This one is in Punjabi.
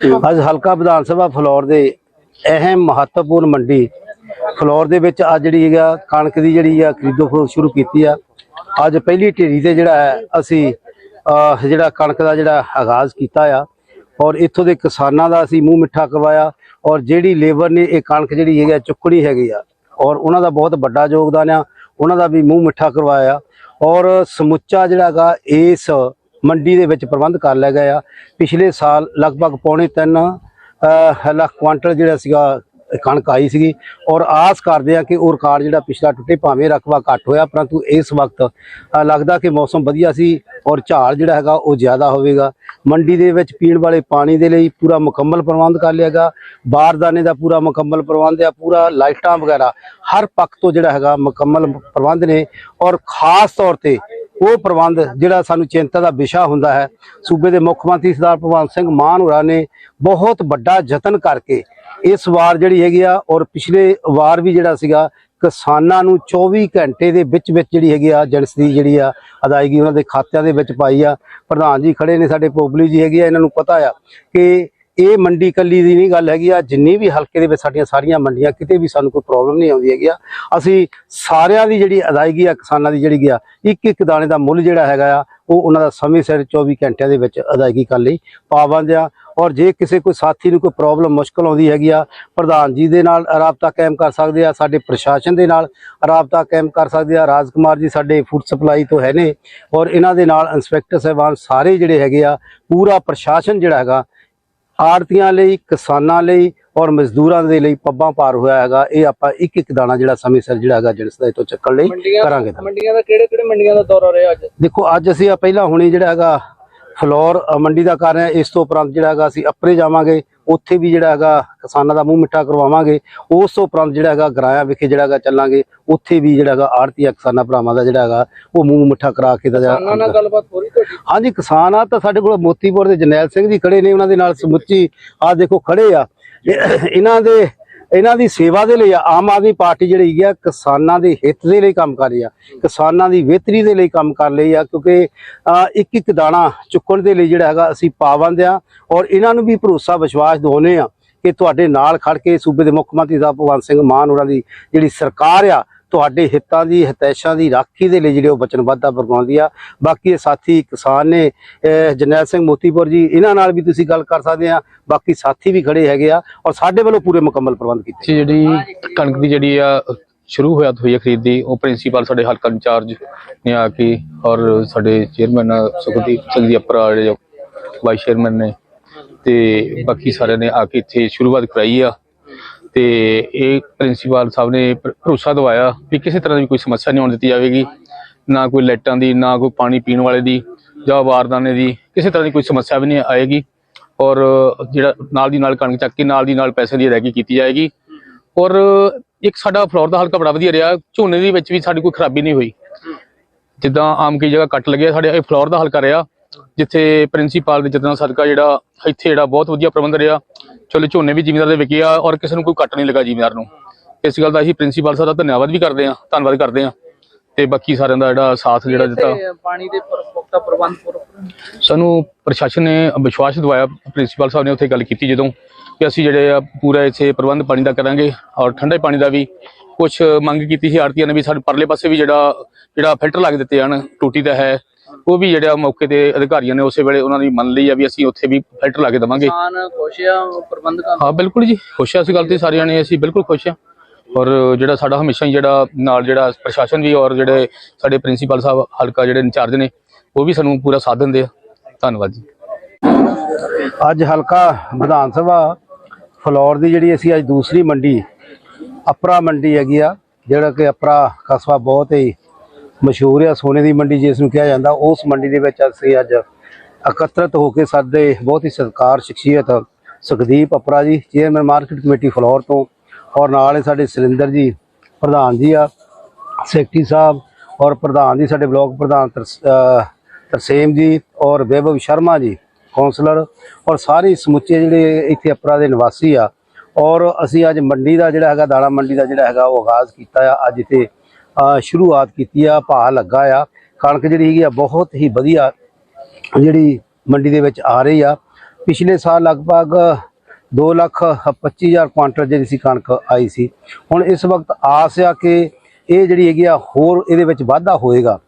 ਅੱਜ ਹਲਕਾ ਵਿਧਾਨ ਸਭਾ ਫਲੋਰ ਦੇ ਅਹਿਮ ਮਹੱਤਵਪੂਰਨ ਮੰਡੀ ਫਲੋਰ ਦੇ ਵਿੱਚ ਅੱਜ ਜਿਹੜੀ ਹੈਗਾ ਕਣਕ ਦੀ ਜਿਹੜੀ ਆ ਖਰੀਦੋ ਫਰੋਖਤ ਸ਼ੁਰੂ ਕੀਤੀ ਆ। ਅੱਜ ਪਹਿਲੀ ਢੇਰੀ ਤੇ ਜਿਹੜਾ ਹੈ ਅਸੀਂ ਜਿਹੜਾ ਕਣਕ ਦਾ ਜਿਹੜਾ ਆਗਾਜ਼ ਕੀਤਾ ਆ ਔਰ ਇੱਥੋਂ ਦੇ ਕਿਸਾਨਾਂ ਦਾ ਅਸੀਂ ਮੂੰਹ ਮਿੱਠਾ ਕਰਵਾਇਆ ਔਰ ਜਿਹੜੀ ਲੇਬਰ ਨੇ ਇਹ ਕਣਕ ਜਿਹੜੀ ਹੈਗੀ ਆ ਚੁੱਕਣੀ ਹੈਗੀ ਆ ਔਰ ਉਹਨਾਂ ਦਾ ਬਹੁਤ ਵੱਡਾ ਯੋਗਦਾਨ ਆ ਉਹਨਾਂ ਦਾ ਵੀ ਮੂੰਹ ਮਿੱਠਾ ਕਰਵਾਇਆ ਔਰ ਸਮੁੱਚਾ ਜਿਹੜਾ ਹੈਗਾ ਇਸ ਮੰਡੀ ਦੇ ਵਿੱਚ ਪ੍ਰਬੰਧ ਕਰ ਲਿਆ ਗਿਆ ਆ। ਪਿਛਲੇ ਸਾਲ ਲਗਭਗ ਪੌਣੇ 3 ਲੱਖ ਕੁਆਂਟਲ ਜਿਹੜਾ ਸੀਗਾ, ਕਣਕ ਆਈ ਸੀਗੀ। ਔਰ ਆਸ ਕਰਦੇ ਆ ਕਿ ਉਹ ਰਿਕਾਰਡ ਜਿਹੜਾ ਪਿਛਲਾ ਟੁੱਟੇ ਭਾਵੇਂ ਰਕਬਾ ਘੱਟ ਹੋਇਆ, ਪਰੰਤੂ ਇਸ ਵਕਤ ਲੱਗਦਾ ਕਿ ਮੌਸਮ ਵਧੀਆ ਸੀ ਔਰ ਝਾੜ ਜਿਹੜਾ ਹੈਗਾ ਉਹ ਜ਼ਿਆਦਾ ਹੋਵੇਗਾ। ਮੰਡੀ ਦੇ ਵਿੱਚ ਪੀਣ ਵਾਲੇ ਪਾਣੀ ਦੇ ਲਈ ਪੂਰਾ ਮੁਕੰਮਲ ਪ੍ਰਬੰਧ ਕਰ ਲਿਆਗਾ ਬਾਰਦਾਨੇ ਦਾ ਪੂਰਾ ਮੁਕੰਮਲ ਪ੍ਰਬੰਧ ਆ, ਪੂਰਾ ਲਾਈਟਾਂ ਵਗੈਰਾ, ਹਰ ਪੱਖ ਤੋਂ ਜਿਹੜਾ ਹੈਗਾ ਮੁਕੰਮਲ ਪ੍ਰਬੰਧ ਨੇ। ਔਰ ਖਾਸ ਤੌਰ ਤੇ ਉਹ ਪ੍ਰਬੰਧ ਜਿਹੜਾ ਸਾਨੂੰ ਚਿੰਤਾ ਦਾ ਵਿਸ਼ਾ ਹੁੰਦਾ ਹੈ। ਸੂਬੇ ਦੇ ਮੁੱਖ ਮੰਤਰੀ ਸਰਦਾਰ ਭਗਵੰਤ ਸਿੰਘ ਮਾਨ ਹੋਰਾਂ ਨੇ ਬਹੁਤ ਵੱਡਾ ਯਤਨ ਕਰਕੇ ਇਸ ਵਾਰ ਜਿਹੜੀ ਹੈਗੀ ਆ ਔਰ ਪਿਛਲੇ ਵਾਰ ਵੀ ਜਿਹੜਾ ਸੀਗਾ, ਕਿਸਾਨਾਂ ਨੂੰ 24 ਘੰਟੇ ਦੇ ਵਿੱਚ ਵਿੱਚ ਜਿਹੜੀ ਹੈਗੀ ਆ ਜਿਣਸ ਦੀ ਜਿਹੜੀ ਆ ਅਦਾਇਗੀ ਉਹਨਾਂ ਦੇ ਖਾਤਿਆਂ ਦੇ ਵਿੱਚ ਪਾਈ ਆ। ਪ੍ਰਧਾਨ ਜੀ ਖੜੇ ਨੇ ਸਾਡੇ ਪੋਬਲੀ ਜੀ ਹੈਗੇ ਆ, ਇਹਨਾਂ ਨੂੰ ਪਤਾ ਆ ਕਿ ਇਹ ਮੰਡੀ ਕੱਲੀ ਦੀ ਨਹੀਂ ਗੱਲ ਹੈਗੀ ਆ ਜਿੰਨੀ ਵੀ ਹਲਕੇ ਦੇ ਵਿੱਚ ਸਾਡੀਆਂ ਸਾਰੀਆਂ ਮੰਡੀਆਂ, ਕਿਤੇ ਵੀ ਸਾਨੂੰ ਕੋਈ ਪ੍ਰੋਬਲਮ ਨਹੀਂ ਆਉਂਦੀ ਹੈਗੀ ਆ। ਅਸੀਂ ਸਾਰਿਆਂ ਦੀ ਜਿਹੜੀ ਅਦਾਇਗੀ ਆ, ਕਿਸਾਨਾਂ ਦੀ ਜਿਹੜੀ ਗਿਆ ਇੱਕ ਇੱਕ ਦਾਣੇ ਦਾ ਮੁੱਲ ਜਿਹੜਾ ਹੈਗਾ ਆ, ਉਹ ਉਹਨਾਂ ਦਾ ਸਮੇਂ ਸਿਰ 24 ਘੰਟਿਆਂ ਦੇ ਵਿੱਚ ਅਦਾਇਗੀ ਕਰਨ ਲਈ ਪਾਬੰਦ ਆ। ਔਰ ਜੇ ਕਿਸੇ ਕੋਈ ਸਾਥੀ ਨੂੰ ਕੋਈ ਪ੍ਰੋਬਲਮ ਮੁਸ਼ਕਲ ਆਉਂਦੀ ਹੈਗੀ ਆ, ਪ੍ਰਧਾਨ ਜੀ ਦੇ ਨਾਲ ਰਾਬਤਾ ਕਾਇਮ ਕਰ ਸਕਦੇ ਆ, ਸਾਡੇ ਪ੍ਰਸ਼ਾਸਨ ਦੇ ਨਾਲ ਰਾਬਤਾ ਕਾਇਮ ਕਰ ਸਕਦੇ ਆ। ਰਾਜ ਕੁਮਾਰ ਜੀ ਸਾਡੇ ਫੂਡ ਸਪਲਾਈ ਤੋਂ ਹੈ ਨੇ। ਔਰ ਇਹਨਾਂ ਦੇ ਨਾਲ ਇੰਸਪੈਕਟਰ ਸਾਹਿਬਾਨ ਸਾਰੇ ਜਿਹੜੇ ਹੈਗੇ ਆ, ਪੂਰਾ ਪ੍ਰਸ਼ਾਸਨ ਜਿਹੜਾ ਹੈਗਾ ਆੜਤੀਆਂ ਲਈ ਕਿਸਾਨਾਂ ਲਈ ਔਰ ਮਜ਼ਦੂਰਾਂ ਦੇ ਲਈ ਪੱਬਾਂ ਪਾਰ ਹੋਇਆ ਹੈਗਾ। ਇਹ ਆਪਾਂ ਇੱਕ ਇੱਕ ਦਾਣਾ ਜਿਹੜਾ ਸਮੇਂ ਸਿਰ ਜਿਹੜਾ ਹੈਗਾ ਜਿਣਸ ਦਾ ਇਤੋਂ ਚੱਕਣ ਲਈ ਕਰਾਂਗੇ। ਮੰਡੀਆਂ ਦਾ ਕਿਹੜੇ ਕਿਹੜੇ ਮੰਡੀਆਂ ਦਾ ਦੌਰਾ ਰਿਹਾ ਅੱਜ? ਦੇਖੋ ਅੱਜ ਅਸੀਂ ਆ ਪਹਿਲਾਂ ਹੁਣੇ ਜਿਹੜਾ ਹੈਗਾ ਫਲੋਰ ਮੰਡੀ ਦਾ ਕਰ ਰਹੇ ਹਾਂ। ਇਸ ਤੋਂ ਉਪਰੰਤ ਜਿਹੜਾ ਹੈਗਾ ਅਸੀਂ ਅੱਪਰੇ ਜਾਵਾਂਗੇ। ਉੱਥੇ ਵੀ ਜਿਹੜਾ ਹੈਗਾ ਕਿਸਾਨਾਂ ਦਾ ਮੂੰਹ ਮਿੱਠਾ ਕਰਵਾਵਾਂਗੇ। ਉਸ ਤੋਂ ਉਪਰੰਤ ਜਿਹੜਾ ਹੈਗਾ ਗਰਾਇਆ ਵਿਖੇ ਜਿਹੜਾ ਹੈਗਾ ਚੱਲਾਂਗੇ। ਉੱਥੇ ਵੀ ਜਿਹੜਾ ਹੈਗਾ ਆੜਤੀਆ ਕਿਸਾਨਾਂ ਭਰਾਵਾਂ ਦਾ ਜਿਹੜਾ ਹੈਗਾ ਉਹ ਮੂੰਹ ਮਿੱਠਾ ਕਰਾ ਕੇ ਦਾ ਕਿਸਾਨਾਂ ਨਾਲ ਗੱਲਬਾਤ ਹੋ ਰਹੀ ਤੁਹਾਡੀ? ਹਾਂਜੀ ਕਿਸਾਨ ਆ ਤਾਂ ਸਾਡੇ ਕੋਲ ਮੋਤੀਪੁਰ ਦੇ ਜਰਨੈਲ ਸਿੰਘ ਜੀ ਖੜੇ ਨੇ ਉਹਨਾਂ ਦੇ ਨਾਲ ਸਮੁੱਚੀ ਆ ਦੇਖੋ ਖੜੇ ਆ। ਇਹ- ਇਹਨਾਂ ਦੇ ਇਹਨਾਂ ਦੀ ਸੇਵਾ ਦੇ ਲਈ ਆਮ ਆਦਮੀ ਪਾਰਟੀ ਜਿਹੜੀ ਹੈਗੀ ਆ, ਕਿਸਾਨਾਂ ਦੇ ਹਿੱਤ ਦੇ ਲਈ ਕੰਮ ਕਰ ਰਹੀ ਆ, ਕਿਸਾਨਾਂ ਦੀ ਬਿਹਤਰੀ ਦੇ ਲਈ ਕੰਮ ਕਰ ਰਹੀ ਆ, ਕਿਉਂਕਿ ਇੱਕ ਇੱਕ ਦਾਣਾ ਚੁੱਕਣ ਦੇ ਲਈ ਜਿਹੜਾ ਹੈਗਾ, ਅਸੀਂ ਪਾਬੰਦ ਆ ਔਰ ਇਹਨਾਂ ਨੂੰ ਵੀ ਭਰੋਸਾ, ਵਿਸ਼ਵਾਸ ਦਿਵਾਉਂਦੇ ਆ ਕਿ ਤੁਹਾਡੇ ਨਾਲ ਖੜ ਕੇ ਸੂਬੇ ਦੇ ਮੁੱਖ ਮੰਤਰੀ ਸਾਹਿਬ ਭਗਵੰਤ ਸਿੰਘ ਮਾਨ ਹੋਰਾਂ ਦੀ ਜਿਹੜੀ ਸਰਕਾਰ ਆ ਤੁਹਾਡੇ ਹਿੱਤਾਂ ਦੀ, ਹਿਤੈਸ਼ਾਂ ਦੀ ਰਾਖੀ ਦੇ ਲਈ ਜਿਹੜੇ ਉਹ ਵਚਨਬੱਧਤਾ ਪ੍ਰਗਾਉਂਦੀ ਆ। ਬਾਕੀ ਇਹ ਸਾਥੀ ਕਿਸਾਨ ਨੇ ਅਹ ਜਰਨੈਲ ਸਿੰਘ ਮੋਤੀਪੁਰ ਜੀ, ਇਹਨਾਂ ਨਾਲ ਵੀ ਤੁਸੀਂ ਗੱਲ ਕਰ ਸਕਦੇ ਆ। ਬਾਕੀ ਸਾਥੀ ਵੀ ਖੜੇ ਹੈਗੇ ਆ ਔਰ ਸਾਡੇ ਵੱਲੋਂ ਪੂਰੇ ਮੁਕੰਮਲ ਪ੍ਰਬੰਧ ਕੀਤੇ ਜਿਹੜੀ ਕਣਕ ਦੀ ਜਿਹੜੀ ਆ, ਸ਼ੁਰੂ ਹੋਇਆ ਹੋਈ ਹੈ ਖਰੀਦ ਉਹ ਪ੍ਰਿੰਸੀਪਲ ਸਾਡੇ ਹਲਕਾ ਇੰਚਾਰਜ ਨੇ ਆ ਕੇ ਔਰ ਸਾਡੇ ਚੇਅਰਮੈਨ ਸੁਖਦੀਪ ਸਿੰਘ ਜੀ, ਅਪਰਾ ਜਿਹੜੇ ਵਾਈਸ ਚੇਅਰਮੈਨ ਨੇ ਤੇ ਬਾਕੀ ਸਾਰਿਆਂ ਨੇ ਆ ਕੇ ਇੱਥੇ ਸ਼ੁਰੂਆਤ ਕਰਾਈ ਆ। ਤੇ ਇਹ ਪ੍ਰਿੰਸੀਪਲ ਸਾਹਿਬ ਨੇ ਭਰੋਸਾ ਦਵਾਇਆ ਵੀ ਕਿਸੇ ਤਰ੍ਹਾਂ ਦੀ ਕੋਈ ਸਮੱਸਿਆ ਨਹੀਂ ਆਉਣ ਦਿੱਤੀ ਜਾਵੇਗੀ, ਨਾ ਕੋਈ ਲਾਈਟਾਂ ਦੀ, ਨਾ ਕੋਈ ਪਾਣੀ ਪੀਣ ਵਾਲੇ ਦੀ ਜਾਂ ਵਾਰਦਾਨੇ ਦੀ, ਕਿਸੇ ਤਰ੍ਹਾਂ ਦੀ ਕੋਈ ਸਮੱਸਿਆ ਵੀ ਨਹੀਂ ਆਏਗੀ ਔਰ ਜਿਹੜਾ ਨਾਲ ਦੀ ਨਾਲ ਕਣਕ ਚੱਕ ਕੇ ਨਾਲ ਦੀ ਨਾਲ ਪੈਸੇ ਦੀ ਅਦਾਇਗੀ ਕੀਤੀ ਜਾਏਗੀ ਔਰ ਇੱਕ ਸਾਡਾ ਫਲੋਰ ਦਾ ਹਲਕਾ ਬੜਾ ਵਧੀਆ ਰਿਹਾ, ਝੋਨੇ ਦੇ ਵਿੱਚ ਵੀ ਸਾਡੀ ਕੋਈ ਖਰਾਬੀ ਨਹੀਂ ਹੋਈ। ਜਿੱਦਾਂ ਆਮ ਕੀ ਜਗ੍ਹਾ ਕੱਟ ਲੱਗਿਆ ਸਾਡੇ ਇਹ ਫਲੋਰ ਦਾ ਹਲਕਾ ਰਿਹਾ, ਜਿੱਥੇ ਪ੍ਰਿੰਸੀਪਲ ਦੇ ਜਤਨਾਂ ਸਦਕਾ ਜਿਹੜਾ, ਇੱਥੇ ਜਿਹੜਾ ਬਹੁਤ ਵਧੀਆ ਪ੍ਰਬੰਧ ਰਿਹਾ ਚਲੋ ਝੋਨੇ ਵੀ ਜ਼ਿਮੀਂਦਾਰ ਦੇ ਵਿਕੇ ਆ ਔਰ ਕਿਸੇ ਨੂੰ ਕੋਈ ਕੱਟ ਨਹੀਂ ਲੱਗਾ ਜ਼ਿਮੀਂਦਾਰ ਨੂੰ। ਇਸ ਗੱਲ ਦਾ ਅਸੀਂ ਪ੍ਰਿੰਸੀਪਲ ਸਾਹਿਬ ਦਾ ਧੰਨਵਾਦ ਵੀ ਕਰਦੇ ਹਾਂ ਧੰਨਵਾਦ ਕਰਦੇ ਹਾਂ। ਤੇ ਬਾਕੀ ਸਾਰਿਆਂ ਦਾ ਜਿਹੜਾ ਸਾਥ ਜਿਹੜਾ ਦਿੱਤਾ। ਪਾਣੀ ਦੇ ਪੁਖਤਾ ਪ੍ਰਬੰਧ ਪੁਰ- ਸਾਨੂੰ ਪ੍ਰਸ਼ਾਸਨ ਨੇ ਵਿਸ਼ਵਾਸ ਦਿਵਾਇਆ ਪ੍ਰਿੰਸੀਪਲ ਸਾਹਿਬ ਨੇ ਉੱਥੇ ਗੱਲ ਕੀਤੀ ਜਦੋਂ ਕਿ ਅਸੀਂ ਜਿਹੜੇ ਆ ਪੂਰਾ ਇੱਥੇ ਪ੍ਰਬੰਧ ਪਾਣੀ ਦਾ ਕਰਾਂਗੇ ਔਰ ਠੰਡੇ ਪਾਣੀ ਦਾ ਵੀ ਕੁਝ ਮੰਗ ਕੀਤੀ ਸੀ ਆੜਤੀਆਂ ਨੇ ਵੀ ਸਾਡੇ ਪਰਲੇ ਪਾਸੇ ਵੀ ਜਿਹੜਾ ਜਿਹੜਾ ਫਿਲਟਰ ਲੱਗ ਦਿੱਤੇ ਹਨ ਟੂਟੀ ਦਾ ਹੈ ਉਹ ਵੀ ਜਿਹੜਾ ਮੌਕੇ ਤੇ ਅਧਿਕਾਰੀਆਂ ਨੇ ਉਸੇ ਵੇਲੇ ਉਹਨਾਂ ਦੀ ਮੰਨ ਲਈ ਆ ਵੀ ਅਸੀਂ ਉੱਥੇ ਵੀ ਫਿਲਟਰ ਲਾ ਕੇ ਦੇਵਾਂਗੇ। ਕਿਸਾਨ ਖੁਸ਼ ਆ ਪ੍ਰਬੰਧਕਾਂ ਹਾਂ ਬਿਲਕੁਲ ਜੀ ਖੁਸ਼ ਆ ਇਸ ਗੱਲ ਤੇ ਸਾਰਿਆਂ ਨੇ ਅਸੀਂ ਬਿਲਕੁਲ ਖੁਸ਼ ਆ। ਔਰ ਜਿਹੜਾ ਸਾਡਾ ਹਮੇਸ਼ਾ ਹੀ ਜਿਹੜਾ ਨਾਲ ਜਿਹੜਾ ਪ੍ਰਸ਼ਾਸਨ ਵੀ ਔਰ ਜਿਹੜੇ ਸਾਡੇ ਪ੍ਰਿੰਸੀਪਲ ਸਾਹਿਬ ਹਲਕਾ ਜਿਹੜੇ ਇੰਚਾਰਜ ਨੇ ਉਹ ਵੀ ਸਾਨੂੰ ਪੂਰਾ ਸਾਥ ਦਿੰਦੇ ਆ। ਧੰਨਵਾਦ ਜੀ। ਅੱਜ ਹਲਕਾ ਵਿਧਾਨ ਸਭਾ ਫਲੋਰ ਦੀ ਜਿਹੜੀ ਅਸੀਂ ਅੱਜ ਦੂਸਰੀ ਮੰਡੀ ਅਪਰਾ ਮੰਡੀ ਹੈਗੀ ਆ ਜਿਹੜਾ ਕਿ ਅਪਰਾ ਕਸਬਾ ਬਹੁਤ ਹੀ ਮਸ਼ਹੂਰ ਆ ਸੋਨੇ ਦੀ ਮੰਡੀ ਜਿਸ ਨੂੰ ਕਿਹਾ ਜਾਂਦਾ, ਉਸ ਮੰਡੀ ਦੇ ਵਿੱਚ ਅਸੀਂ ਅੱਜ ਇਕੱਤਰਤ ਹੋ ਕੇ ਸਾਡੇ ਬਹੁਤ ਹੀ ਸਤਿਕਾਰ, ਸ਼ਖਸੀਅਤ ਸੁਖਦੀਪ ਅਪਰਾ ਜੀ ਚੇਅਰਮੈਨ ਮਾਰਕੀਟ ਕਮੇਟੀ ਫਲੋਰ ਤੋਂ ਔਰ ਨਾਲ ਹੀ ਸਾਡੇ ਸੁਰਿੰਦਰ ਜੀ, ਪ੍ਰਧਾਨ ਜੀ ਆ, ਸੈਕਟਰੀ ਸਾਹਿਬ ਔਰ ਪ੍ਰਧਾਨ ਜੀ, ਸਾਡੇ ਬਲਾਕ ਪ੍ਰਧਾਨ ਤਰਸ- ਤਰਸੇਮ ਜੀ ਔਰ ਵੈਭਵ ਸ਼ਰਮਾ ਜੀ ਕਾਉਂਸਲਰ ਔਰ ਸਾਰੇ ਸਮੁੱਚੇ ਜਿਹੜੇ ਇੱਥੇ ਅਪਰਾ ਦੇ ਨਿਵਾਸੀ ਆ ਔਰ ਅਸੀਂ ਅੱਜ ਮੰਡੀ ਦਾ ਜਿਹੜਾ ਹੈਗਾ, ਦਾਣਾ ਮੰਡੀ ਦਾ ਜਿਹੜਾ ਹੈਗਾ, ਉਹ ਆਗਾਜ਼ ਕੀਤਾ ਆ। ਅੱਜ ਇੱਥੇ ਸ਼ੁਰੂਆਤ ਕੀਤੀ ਆ, ਭਾਅ ਲੱਗਾ ਆ। ਕਣਕ ਜਿਹੜੀ ਹੈਗੀ ਆ, ਬਹੁਤ ਹੀ ਵਧੀਆ ਜਿਹੜੀ ਮੰਡੀ ਦੇ ਵਿੱਚ ਆ ਰਹੀ ਆ। ਪਿਛਲੇ ਸਾਲ ਲਗਭਗ 2 ਲੱਖ 25000 ਕੁਆਂਟਲ ਜਿਹੜੀ ਸੀ ਕਣਕ ਆਈ ਸੀ। ਹੁਣ ਇਸ ਵਕਤ ਆਸ ਆ ਕਿ ਇਹ ਜਿਹੜੀ ਹੈਗੀ ਆ, ਹੋਰ ਇਹਦੇ ਵਿੱਚ ਵਾਧਾ ਹੋਏਗਾ।